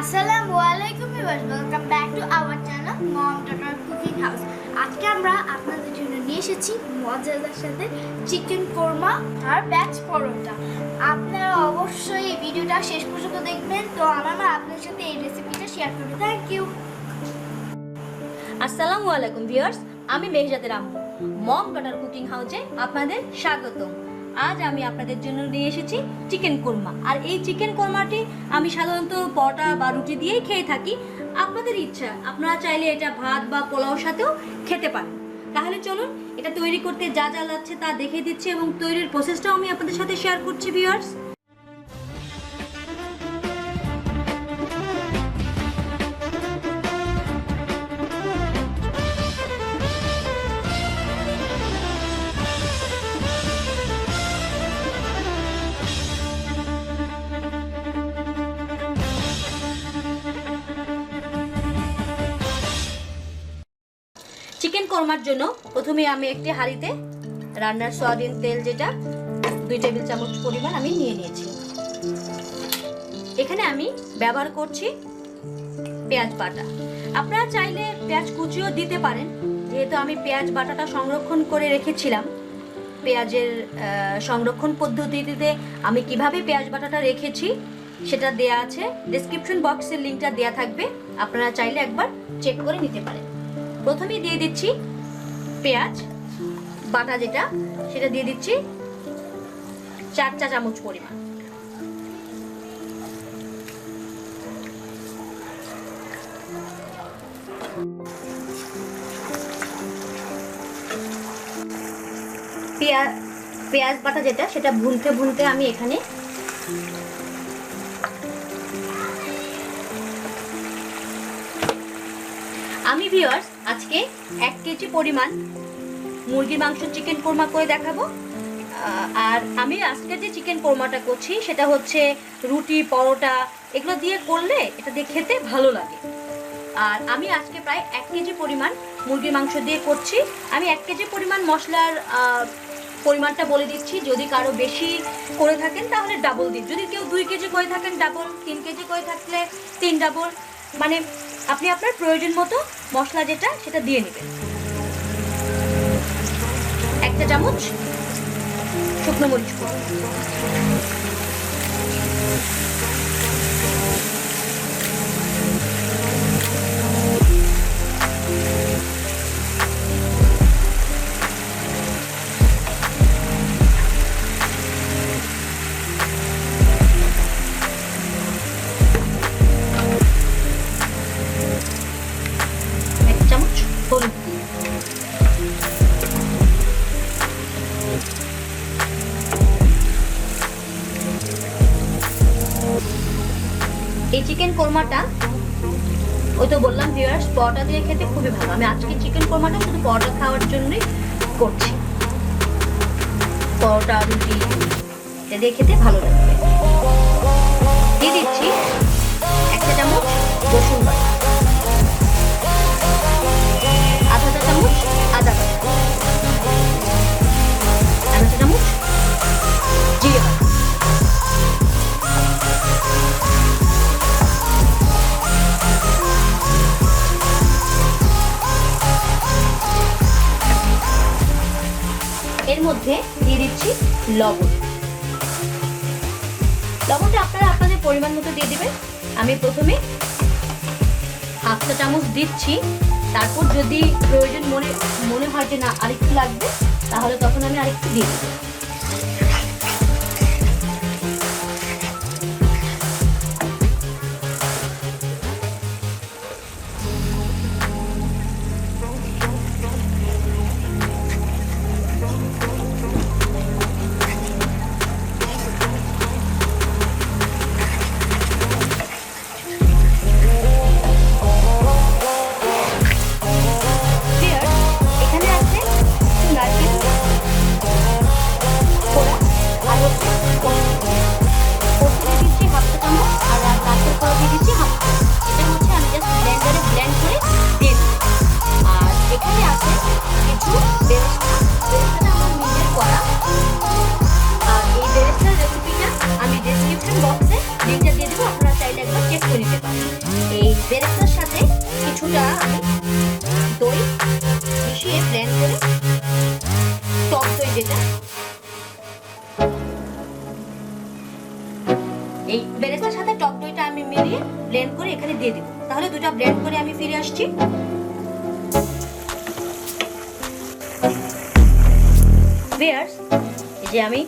আসসালামু আলাইকুম viewers welcome back to our channel mom daughter cooking house আজকে আমরা আপনাদের জন্য নিয়ে এসেছি মজাদার সাথে চিকেন কোরমা আর ব্যাচ পরোটা। আপনারা অবশ্যই এই ভিডিওটা শেষ পর্যন্ত দেখবেন, তো আমার আপনার সাথে এই রেসিপিটা শেয়ার করবে। থ্যাংক ইউ আসসালামু আলাইকুম ভিউয়ার্স, আমি মেহজাদের আম্মু মম ডটার কুকিং হাউসে আপনাদের স্বাগতম। আজ আমি আপনাদের জন্য নিয়ে এসেছি চিকেন কোরমা। আর এই চিকেন কোরমাটি আমি সাধারণত পরোটা বা রুটি দিয়েই খেয়ে থাকি। আপনাদের ইচ্ছা, আপনারা চাইলে এটা ভাত বা পোলাওর সাথেও খেতে পারেন। তাহলে চলুন, এটা তৈরি করতে যা যা লাগছে তা দেখে দিচ্ছি এবং তৈরির প্রসেসটাও আমি আপনাদের সাথে শেয়ার করছি ভিউয়ার্স কোরমার জন্য প্রথমে আমি একটি হাঁড়িতে রান্নার সয়াবিন তেল যেটা, দুই টেবিল চামচ পরিমাণ আমি নিয়ে নিয়েছি। এখানে আমি ব্যবহার করছি পেঁয়াজ বাটা। আপনারা চাইলে পেঁয়াজ কুচিও দিতে পারেন, যেহেতু আমি পেঁয়াজ বাটাটা সংরক্ষণ করে রেখেছিলাম। পেঁয়াজের সংরক্ষণ পদ্ধতিতে আমি কীভাবে পেঁয়াজ বাটাটা রেখেছি সেটা দেয়া আছে। ডেসক্রিপশন বক্সের লিঙ্কটা দেয়া থাকবে। আপনারা চাইলে একবার চেক করে নিতে পারেন। প্রথমেই দিয়ে দিচ্ছি পেঁয়াজ, বাটা যেটা, সেটা দিয়ে দিচ্ছি চার চা চামচ পরিমাণ। পেঁয়াজ পেঁয়াজ, বাটা যেটা, সেটা ভুনতে ভুনতে আমি এখানে আমি ভিউয়ার্স আজকে এক কেজি পরিমাণ মুরগির মাংস চিকেন কোরমা করে দেখাবো। আর আমি আজকে যে চিকেন কোরমাটা করছি, সেটা হচ্ছে রুটি, পরোটা, এগুলো দিয়ে করলে এটা দিয়ে খেতে ভালো লাগে। আর আমি আজকে প্রায় এক কেজি পরিমাণ মুরগির মাংস দিয়ে করছি। আমি এক কেজি পরিমাণ মশলার পরিমাণটা বলে দিচ্ছি। যদি কারও বেশি করে থাকেন, তাহলে ডাবল দিন। যদি কেউ দুই কেজি করে থাকেন ডাবল তিন কেজি করে থাকলে তিন ডাবল মানে আপনি আপনার প্রয়োজন মতো মশলা যেটা সেটা দিয়ে নেবেন। একটা চামচ শুকনো মরিচ এই চিকেন কোরমাটা, ওই তো বললাম ভিউয়ার্স পরোটা দিয়ে খেতে খুবই ভালো। আমি আজকে চিকেন কোরমাটা শুধু পরোটা খাওয়ার জন্যই করছি। পরোটা, রুটি, এটা দিয়ে খেতে ভালো লাগবে। দিয়ে দিচ্ছি একটা চামচ রসুন বাটা। আধা চামচ আদা মধ্যে দিয়ে দিচ্ছি লবণ। লবণটা আপনারা আপনাদের পরিমাণ মতো দিয়ে দেবেন। আমি প্রথমে হাফ চা চামচ দিচ্ছি। তারপর যদি প্রয়োজন মনে মনে হয় যে না আরেকটু লাগবে, তাহলে তখন আমি আরেকটু দিয়ে দেবো। দুটা ব্লেন্ড করে আমি ফিরে আসছি। বিয়ার্স যে আমি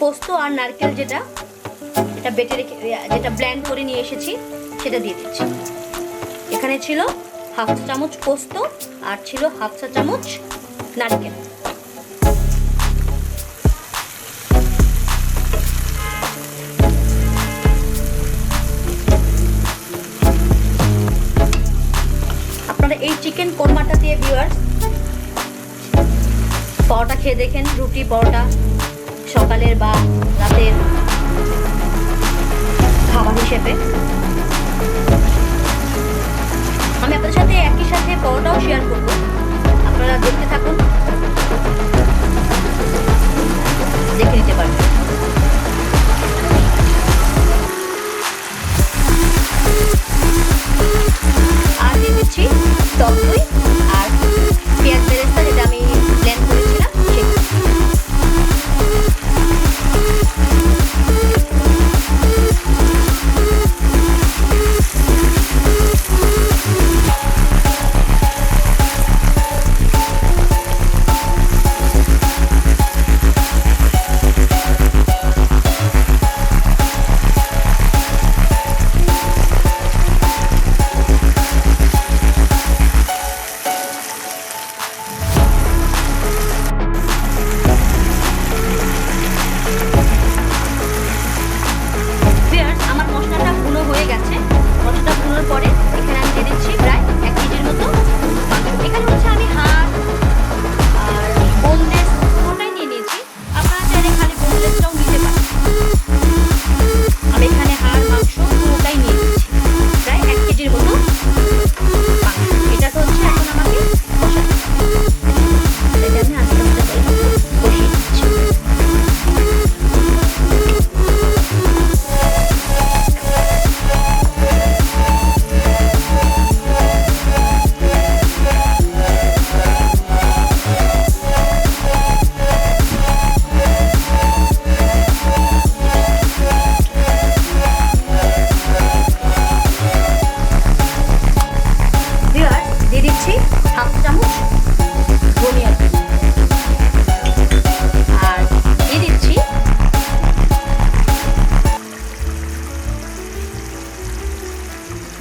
পোস্ত আর নারকেল যেটা, এটা বেটে রেখে, যেটা ব্লেন্ড করে নিয়ে এসেছি, সেটা দিয়ে দিচ্ছি। এখানে ছিল হাফ চামচ পোস্ত আর ছিল হাফ চা চামচ নারকেল। কোরমাটা দিয়ে ভিউয়ার্স পরোটা খেয়ে দেখেন, রুটি, পরোটা, সকালের বা রাতের খাবার হিসেবে। আমি আপনাদের সাথে একই সাথে পরোটাও শেয়ার করব। আপনারা দেখতে থাকুন। দেখে নিতে পারবেন। আর দিয়ে দিচ্ছি টক দই আর পেঁয়াজ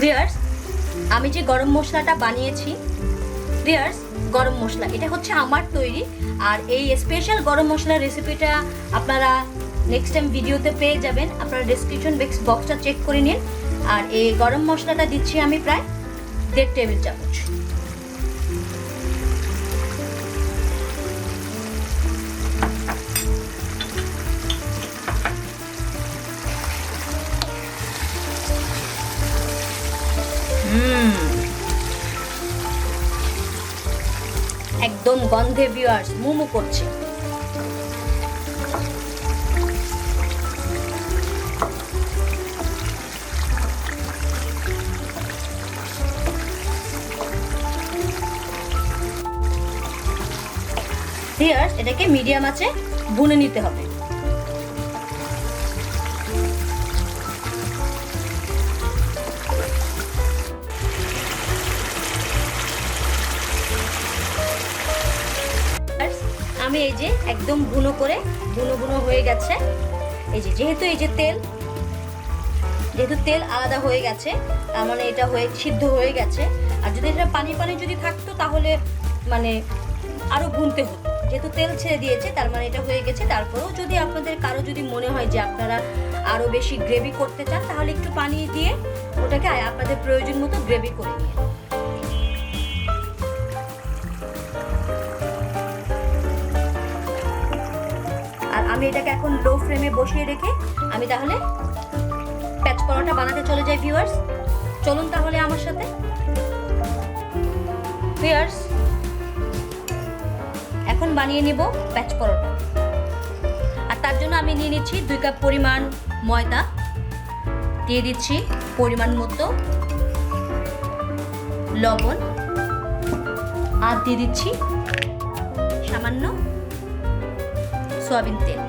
ভিউয়ার্স আমি যে গরম মশলাটা বানিয়েছি ভিয়ার্স গরম মশলা, এটা হচ্ছে আমার তৈরি। আর এই স্পেশাল গরম মশলার রেসিপিটা আপনারা নেক্সট টাইম ভিডিওতে পেয়ে যাবেন। আপনারা ডিসক্রিপশন বক্সটা চেক করে নিন। আর এই গরম মশলাটা দিচ্ছি আমি প্রায় দেড় টেবিল চামচ। একদম গন্ধে ভিউয়ার্স মুমু করছে। ভিউয়ার্স এটাকে মিডিয়াম আছে বুনে নিতে হবে। আমি এই যে একদম ভুনো করে ভুনো ভুনো হয়ে গেছে। এই যে, যেহেতু এই যে তেল, যেহেতু তেল আলাদা হয়ে গেছে, তার মানে এটা হয়ে, সিদ্ধ হয়ে গেছে। আর যদি এটা পানি পানি যদি থাকতো, তাহলে মানে আরও ভুনতে হতো। যেহেতু তেল ছেড়ে দিয়েছে, তার মানে এটা হয়ে গেছে। তারপরেও যদি আপনাদের কারও যদি মনে হয় যে আপনারা আরও বেশি গ্রেভি করতে চান, তাহলে একটু পানি দিয়ে ওটাকে আপনাদের প্রয়োজন মতো গ্রেভি করে নিয়ে আমি এটাকে এখন লো ফ্লেমে বসিয়ে রেখে আমি তাহলে প্যাচ পরোটা বানাতে চলে যাই ভিউয়ার্স চলুন তাহলে আমার সাথে। ভিউয়ার্স এখন বানিয়ে নিব প্যাচ পরোটা আর তার জন্য আমি নিয়ে নিচ্ছি দুই কাপ পরিমাণ ময়দা। দিয়ে দিচ্ছি পরিমাণ মতো লবণ। আর দিয়ে দিচ্ছি সামান্য সয়াবিন তেল।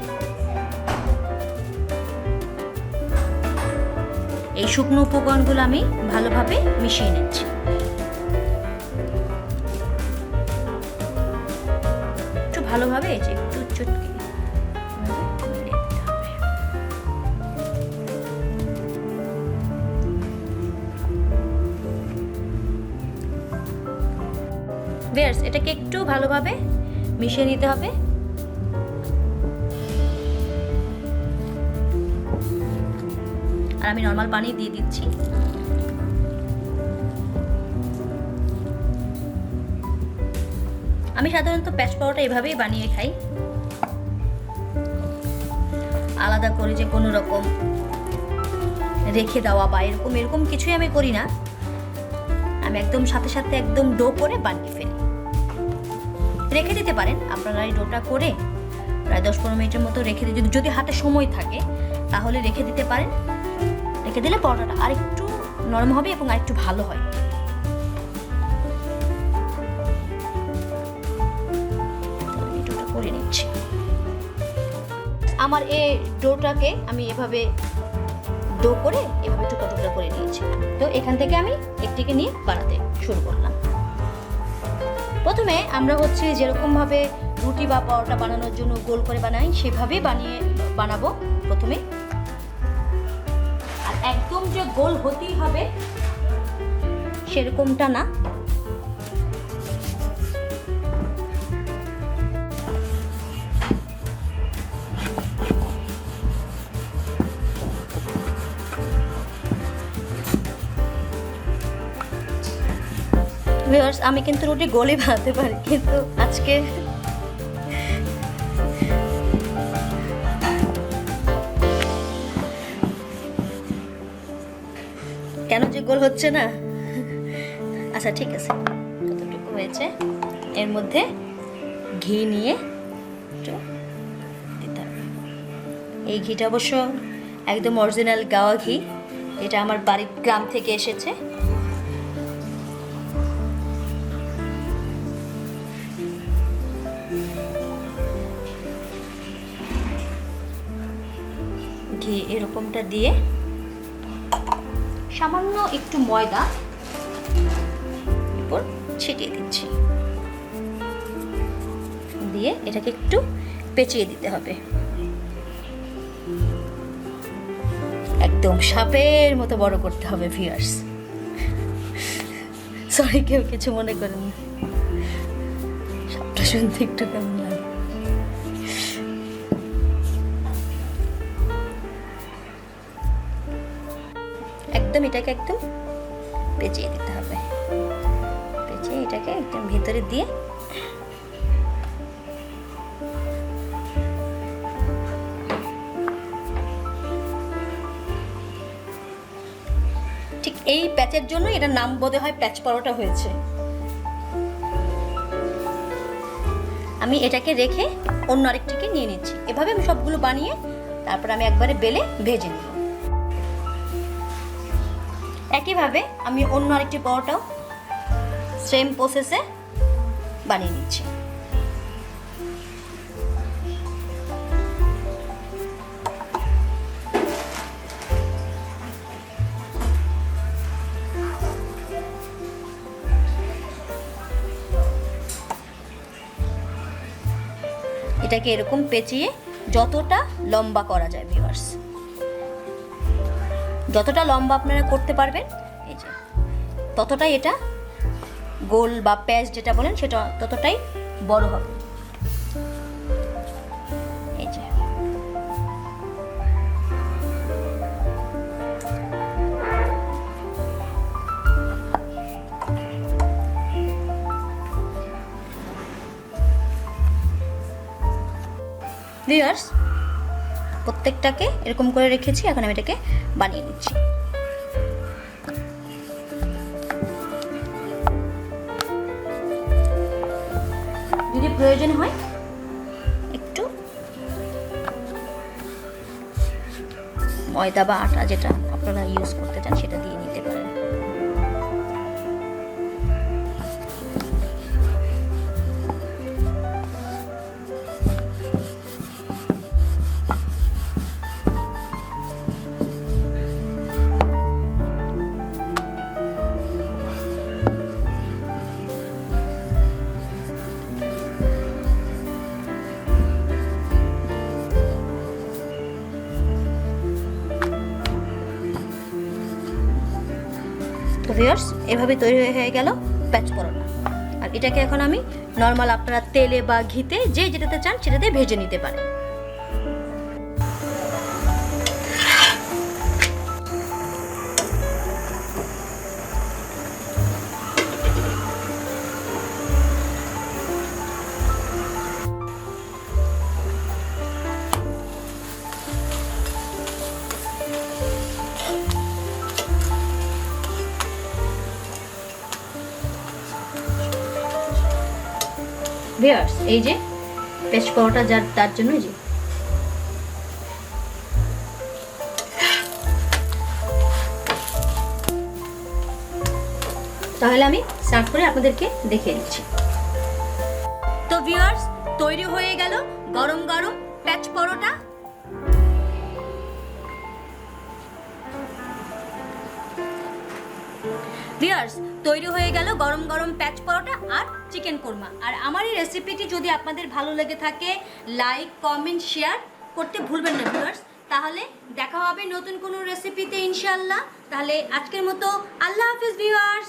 এই শুকনো উপকরণগুলো আমি ভালোভাবে মিশিয়ে নিচ্ছি। একটু ভালোভাবে যে একটু চটকে এটাকে একটু ভালোভাবে মিশিয়ে নিতে হবে। আর আমি নর্মাল পানি দিয়ে দিচ্ছি। আমি সাধারণত প্যাচ পাওয়াটা এভাবেই বানিয়ে খাই। আলাদা করে যে কোনো রকম রেখে দেওয়া বা এরকম এরকম কিছুই আমি করি না। আমি একদম সাথে সাথে একদম ডো করে বানিয়ে ফেলি। রেখে দিতে পারেন, আপনারা এই ডোটা করে প্রায় দশ পনেরো মিনিটের মতো রেখে দিতে যদি যদি হাতে সময় থাকে, তাহলে রেখে দিতে পারেন। রেখে দিলে পরোটাটা আরেকটু নরম হবে এবং আরেকটু ভালো হয়। করে নিচ্ছি। আমার এই ডোটাকে আমি এভাবে ডো করে এভাবে টুকরা টুকরা করে নিয়েছি। তো এখান থেকে আমি একটিকে নিয়ে বানাতে শুরু করলাম। প্রথমে আমরা হচ্ছে যেরকমভাবে রুটি বা পরোটা বানানোর জন্য গোল করে বানাই সেভাবেই বানিয়ে বানাবো প্রথমে। একদম যে গোল হতেই হবে, সেরকমটা না। আমি কিন্তু রুটি গোলে বানাতে পারি, কিন্তু আজকে গোল হচ্ছে না? আচ্ছা ঠিক আছে। কতটুকু হয়েছে? এর মধ্যে ঘি নিয়ে একটু দিতে হবে। এই ঘিটা অবশ্য একদম অরিজিনাল গাওয়া ঘি। এটা আমার বাড়ির গ্রাম থেকে এসেছে। ঘি এরকমটা দিয়ে সামান্য একটু ময়দা। উপর ছিটিয়ে দিচ্ছি। দিয়ে এটাকে একটু পেঁচিয়ে দিতে হবে। একদম সাপের মতো বড় করতে হবে ভিউয়ার্স সরি কেউ কিছু মনে করেন। সাপটা শুনতে একটু কেমন একদম এটাকে একদম পেঁচিয়ে দিতে হবে। পেঁচিয়ে এটাকে একদম ভেতরে দিয়ে ঠিক এই প্যাচের জন্য এটা নাম বোধ হয় প্যাচ পরোটা হয়েছে। আমি এটাকে রেখে অন্য আরেকটিকে নিয়ে নিচ্ছি। এভাবে আমি সবগুলো বানিয়ে তারপর আমি একবারে বেলে ভেজে নেব একইভাবে আমি অন্য আরেকটি পরোটাও সেম প্রসেসে বানিয়ে নিচ্ছি। এটাকে এরকম পেঁচিয়ে যতটা লম্বা করা যায় ভিউয়ার্স যতটা লম্বা আপনারা করতে পারবেন, এই যে, ততটাই এটা গোল বা প্যাচ যেটা বলেন সেটা ততটাই বড় হবে। এই যে। প্রত্যেকটাকে এরকম করে রেখেছি, এখন আমি এটাকে বানিয়ে নিচ্ছি। যদি প্রয়োজন হয়, একটু ময়দা বা আটা যেটা আপনারা ইউজ করতে চান, সেটা দিয়ে ভিউয়ার্স এভাবে তৈরি হয়ে গেল প্যাচ পরোটা আর এটাকে এখন আমি নর্মাল আপনারা তেলে বা ঘিতে যে যেটাতে চান সেটাতে ভেজে নিতে পারেন। ভিউয়ার্স এই যে পেস্ট পরোটা যার, তার জন্য যে। তাহলে আমি সার্ভ করে আপনাদেরকে দেখিয়ে দিচ্ছি। তো ভিউয়ার্স, তৈরি হয়ে গেল গরম গরম প্যাচ পরোটা। ভিউয়ার্স, তৈরি হয়ে গেল গরম গরম প্যাচ পরোটা আর চিকেন কোরমা। আর আমার এই রেসিপিটি যদি আপনাদের ভালো লেগে থাকে লাইক কমেন্ট শেয়ার করতে ভুলবেন না ভিউয়ার্স তাহলে দেখা হবে নতুন কোনো রেসিপিতে ইনশাল্লাহ তাহলে আজকের মতো আল্লাহ হাফিজ ভিউয়ার্স